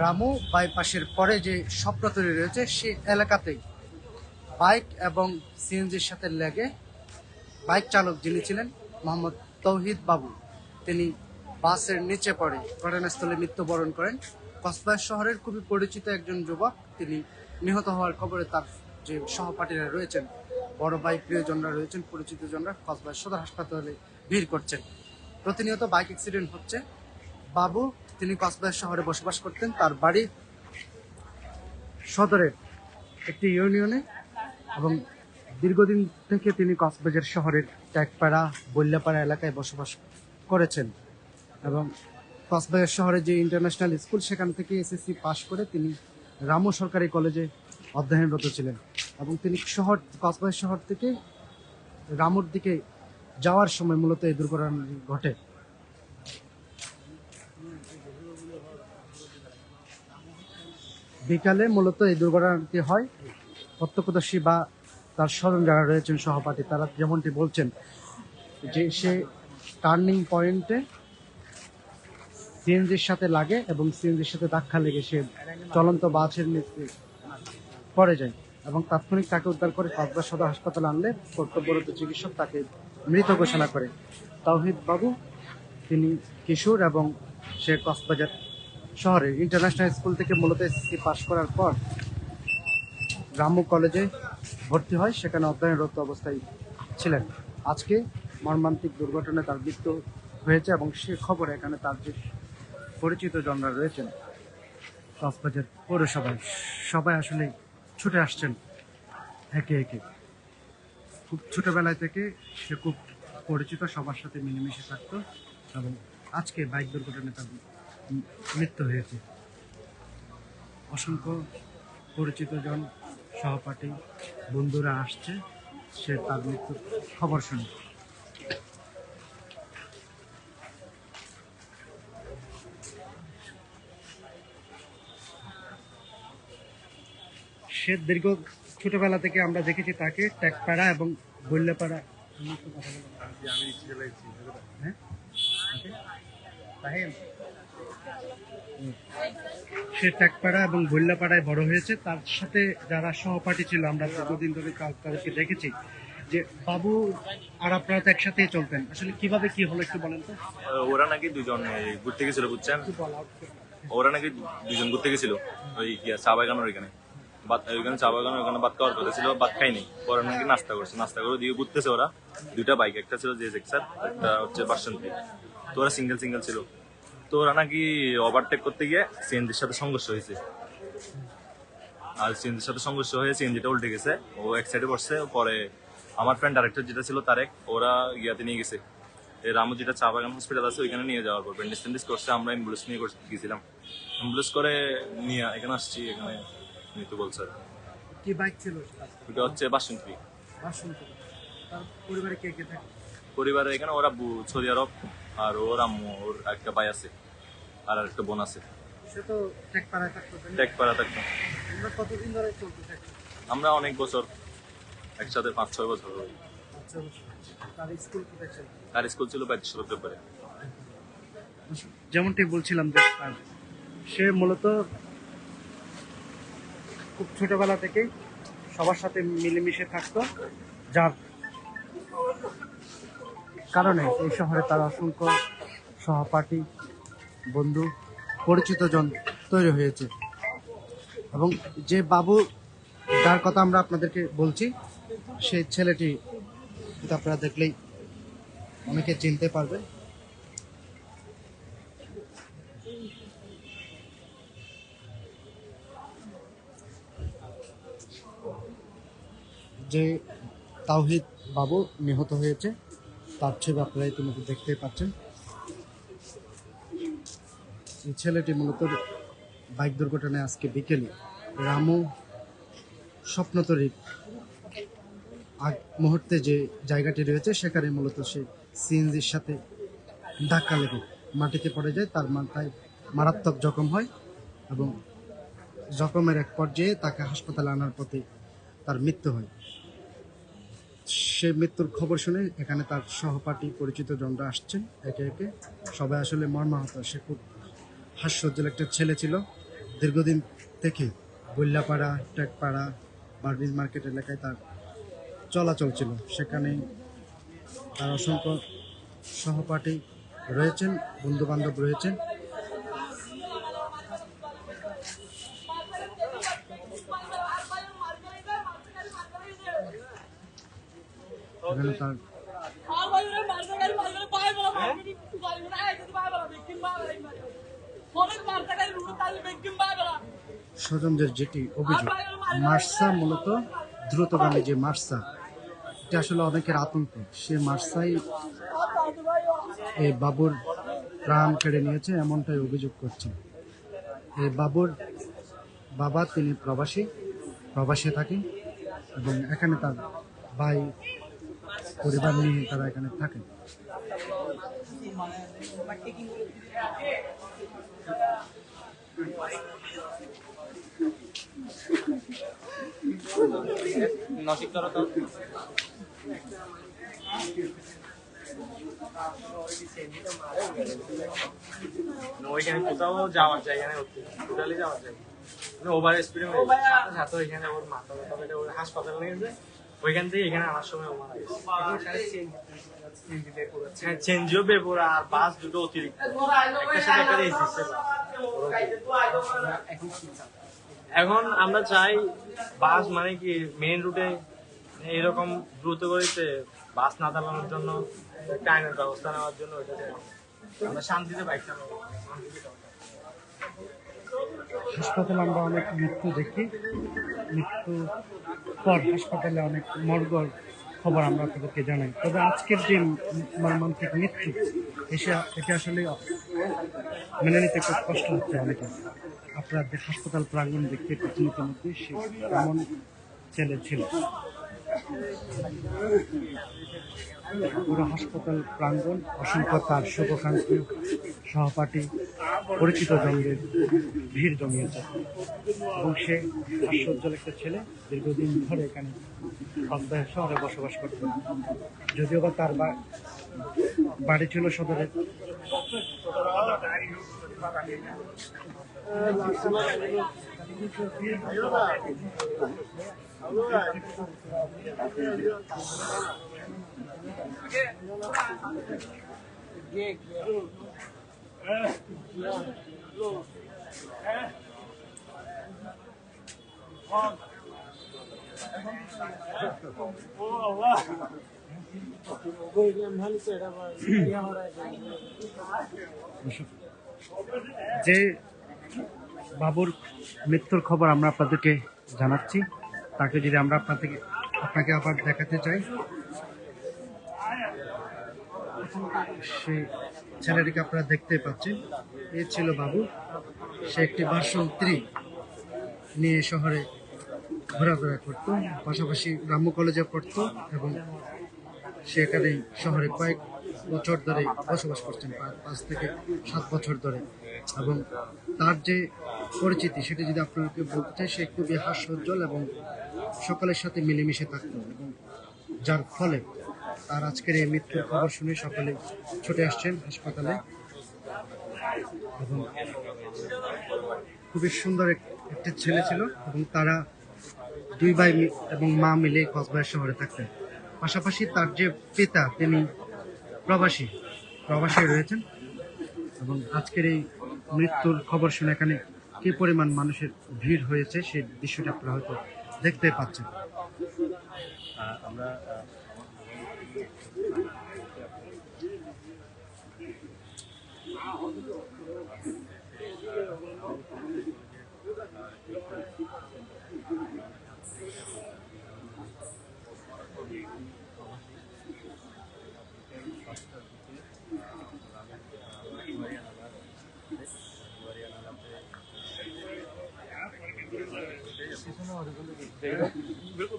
রামু বাইপাসের পরে যে স্বপ্ন তৈরি রয়েছে, সে এলাকাতেই বাইক এবং সিএনজির সাথে লেগে বাইক চালক যিনি ছিলেন, মোহাম্মদ তৌহিদ বাবু, তিনি বাসের নিচে পড়ে ঘটনাস্থলে মৃত্যুবরণ করেন। কসবায় শহরের খুবই পরিচিত একজন যুবক, তিনি নিহত হওয়ার খবরে তার যে সহপাঠীরা রয়েছেন, বড় ভাই প্রিয়জনরা রয়েছেন, পরিচিত জনরা কসবায় সদর হাসপাতালে ভিড় করছেন। প্রতিনিয়ত বাইক অ্যাক্সিডেন্ট হচ্ছে। বাবু তিনি কসবায় শহরে বসবাস করতেন। তার বাড়ি সদরের একটি ইউনিয়নে এবং দীর্ঘদিন থেকে তিনি কক্সবাজার শহরের ট্যাগপাড়া বল্যাপাড়া এলাকায় বসবাস করেছেন এবং কক্সবাজার শহরে যে ইন্টারন্যাশনাল স্কুল, সেখান থেকে এসএসসি পাশ করে তিনি রামু সরকারি কলেজে অধ্যয়নরত ছিলেন এবং তিনি শহর, কক্সবাজার শহর থেকে রামুর দিকে যাওয়ার সময় মূলত এই দুর্ঘটনা ঘটে। বিকালে মূলত এই দুর্ঘটনাটি হয়। প্রত্যক্ষদর্শী বা তার স্বজন যারা রয়েছেন, সহপাঠী, তারা যেমনটি বলছেন যে সে টার্নিং পয়েন্টে সিএনজির সাথে লাগে এবং সিএনজির সাথে ধাক্কা লেগে সে চলন্ত বাসের নিচে পড়ে যায় এবং তাৎক্ষণিক তাকে উদ্ধার করে কক্সবাজার সদর হাসপাতালে আনলে কর্তব্যরত চিকিৎসক তাকে মৃত ঘোষণা করে। তাওহিদ বাবু তিনি কিশোর এবং সে কক্সবাজার শহরে ইন্টারন্যাশনাল স্কুল থেকে মূলত এসএসসি পাশ করার পর গ্রাম্য কলেজে ভর্তি হয়, সেখানে অধ্যয়নরত অবস্থায় ছিলেন। আজকে মর্মান্তিক দুর্ঘটনায় তার মৃত্যু হয়েছে এবং সে খবর এখানে তার যে পরিচিত জনরা রয়েছেন, কক্সবাজার পৌরসভায়, সবাই আসলে ছুটে আসছেন একে একে। খুব ছোটোবেলায় থেকে সে খুব পরিচিত, সবার সাথে মিলেমিশে থাকতো এবং আজকে বাইক দুর্ঘটনায় তার মৃত্যু হয়েছে। অসংখ্য পরিচিত জন সহপাঠী বন্ধুরা আসছে সে তার মৃত্যুর খবর শুনে। সে দীর্ঘ ছোটবেলা থেকে আমরা দেখেছি তাকে ট্যাকপাড়া এবং বল্যাপাড়া। হ্যাঁ? সে ট্যাকপাড়া এবং বল্যাপাড়ায় বড় হয়েছে। তার সাথে যারা সহপাঠী ছিল আমরা দীর্ঘদিন ধরে তাদেরকে দেখেছি যে বাবু আর আপনারা তো একসাথেই চলতেন। আসলে কীভাবে কি হলো একটু বলেন তো। ওরা নাকি দুজন ঘুরতে গেছিল বুঝছেন? ওরা নাকি দুজন ঘুরতে গেছিল ওই চা বাগানের ওইখানে। বাত ওইখানে চা বাগানের ওইখানে ভাত খাওয়ার কথা ছিল ভাত খাইনি পরে নাকি নাস্তা করছে নাস্তা করে দিয়ে ঘুরতেছে ওরা। দুইটা বাইক একটা ছিল জে এক্সার একটা হচ্ছে বাসন্তী। তো ওরা সিঙ্গেল সিঙ্গেল ছিল। তো ওরা নাকি ওভারটেক করতে গিয়ে সিএনজির সাথে সংঘর্ষ হয়েছে। আর সিএনজির সাথে সংঘর্ষ হয়ে সিএনজিটা উল্টে গেছে। ও এক সাইডে বসছে পরে আমার ফ্রেন্ড ডাইরেক্টর যেটা ছিল তারেক ওরা ইয়াতে নিয়ে গেছে। রামু যেটা চা বাগান হসপিটাল আছে ওইখানে নিয়ে যাওয়ার পর ব্যান্ডেজ ট্যান্ডেজ করছে আমরা অ্যাম্বুলেন্স নিয়ে করতে গেছিলাম। অ্যাম্বুলেন্স করে নিয়ে এখানে আসছি এখানে মৃত্যু বলছে। কি। বাইক ছিল? ওটা হচ্ছে বাসন্তী। বাসন্তী। পরিবারে কে কে থাকে? পরিবারে এখানে ওরা সৌদি আরব আর ওর আম্মু ওর একটা ভাই আছে। আর একটা বোন আছে। সে তো ট্যাকপাড়ায় থাকতো তাই পাড়া থাকতো। আমরা কতদিন ধরে চলতে থাকি? আমরা অনেক বছর একসাথে পাঁচ ছয় বছর। আচ্ছা তার স্কুল ছিল ব্যাপারে যেমনটি বলছিলাম যে সে মূলত খুব ছোটবেলা থেকে সবার সাথে মিলেমিশে থাকতো যার কারণে এই শহরে তার অসংখ্য সহপাঠী বন্ধু, পরিচিত জন তৈরি হয়েছে। এবং যে বাবু, যার কথা আমরা আপনাদেরকে বলছি সেই ছেলেটি আপনারা দেখলেই অনেকে চিনতে পারবে যে তাওহিদ বাবু নিহত হয়েছে, তার ছবি আপনারা ইতিমধ্যে দেখতে পাচ্ছেন। ছেলেটি মূলত বাইক দুর্ঘটনায় আজকে বিকেলে রামু স্বপ্নতরীর আগ মুহূর্তে যে জায়গাটি রয়েছে, সেখানে মূলত সে সিএনজির সাথে ধাক্কা লেগে মাটিতে পড়ে যায়। তার মাথায় মারাত্মক জখম হয় এবং জখমের এক পর্যায়ে তাকে হাসপাতালে আনার পথে তার মৃত্যু হয়। সে মৃত্যুর খবর শুনে এখানে তার সহপাঠী পরিচিত জনরা আসছেন একে একে। সবাই আসলে মর্মাহত। সে খুব হাস্যোজ্জ্বল একটা ছেলে ছিল। দীর্ঘদিন থেকে বল্লাপাড়া, টেকপাড়া, বার্বিজ মার্কেট এলাকায় তার চলাচল ছিল। সেখানে তার অসংখ্য সহপাঠী রয়েছেন বন্ধু বান্ধব রয়েছেন তার স্বজনদের যেটি অভিযোগ মার্সা মূলত দ্রুতগামী যে মার্সা এটা আসলে অনেকের আতঙ্ক। সে মার্সাই এই বাবুর প্রাণ কেড়ে নিয়েছে এমনটাই অভিযোগ করছে। এই বাবুর বাবা তিনি প্রবাসী প্রবাসে থাকেন এবং এখানে তার ভাই পরিবার নিয়ে তারা এখানে থাকেন নসিক ওইখানে কোথাও যাওয়ার জায়গা নেই। যাওয়ার জায়গা। মানে ওভার স্পিডে সাথে সাথে ওইখানে ওর মাথা ব্যথা ওর হাসপাতাল নিয়ে গেছে ওইখান থেকে এখানে আনার সময় ও মারা গেছে হ্যাঁ চেঞ্জিও বেপর আর বাস দুটো অতিরিক্ত একটা এখন আমরা চাই বাস মানে কি মেইন রুটে এরকম দ্রুত গতিতে বাস না চালানোর জন্য, একটা আইনের ব্যবস্থা নেওয়ার জন্য ওইটা আমরা। আমরা শান্তিতে বাইক চালাবো শান্তিতে। হাসপাতালে আমরা অনেক মৃত্যু দেখি। মৃত্যু পর হাসপাতালে অনেক মর্গর খবর আমরা আপনাদেরকে জানাই। তবে আজকের যে মর্মান্তিক মৃত্যু, এসে এটা আসলে মেনে নিতে খুব কষ্ট হচ্ছে অনেকে। আপনারা যে হাসপাতাল প্রাঙ্গণ দেখতে পাচ্ছেন ইতিমধ্যে সে এমন ছেলে ছিল। পুরো হাসপাতাল প্রাঙ্গণ, অসংখ্য তার শুভকাঙ্ক্ষী সহপাঠী পরিচিত জনদের ভিড় জমিয়েছে। এবং সে হাস্যোজ্জ্বল একটা ছেলে দীর্ঘদিন ধরে এখানে কক্সবাজার শহরে বসবাস করত। যদিও বা তার বাড়ি ছিল সদরে যে বাবুর মৃত্যুর খবর আমরা আপনাদেরকে জানাচ্ছি, তাকে যদি আমরা আপনাদেরকে আপনাকে আবার দেখাতে চাই সেই ছেলেটিকে আপনারা দেখতে পাচ্ছেন। এ ছিল বাবু। সে একটি ভার্সন থ্রি নিয়ে শহরে ঘোরাফেরা করতো। পাশাপাশি ব্রাহ্ম কলেজে পড়তো এবং সে এখানে শহরে কয়েক বছর ধরে বসবাস করছেন পাঁচ থেকে সাত বছর ধরে। এবং তার যে পরিচিতি, সেটা যদি আপনাকে বলতে চাই, সে খুবই হাস্যোজ্জ্বল এবং সকলের সাথে মিলেমিশে থাকতো এবং যার ফলে তার আজকের এই মৃত্যুর খবর শুনে সকলে ছুটে আসছেন হাসপাতালে। এবং খুবই সুন্দর একটি ছেলে ছিল এবং তারা দুই ভাই এবং মা মিলে কসবাজার শহরে থাকতেন। পাশাপাশি তার যে পিতা, তিনি প্রবাসী প্রবাসী রয়েছেন। এবং আজকের এই মৃত্যুর খবর শুনে এখানে কি পরিমাণ মানুষের ভিড় হয়েছে, সেই দৃশ্যটা আপনারা হয়তো দেখতে পাচ্ছেন। আমরা बिल्कुल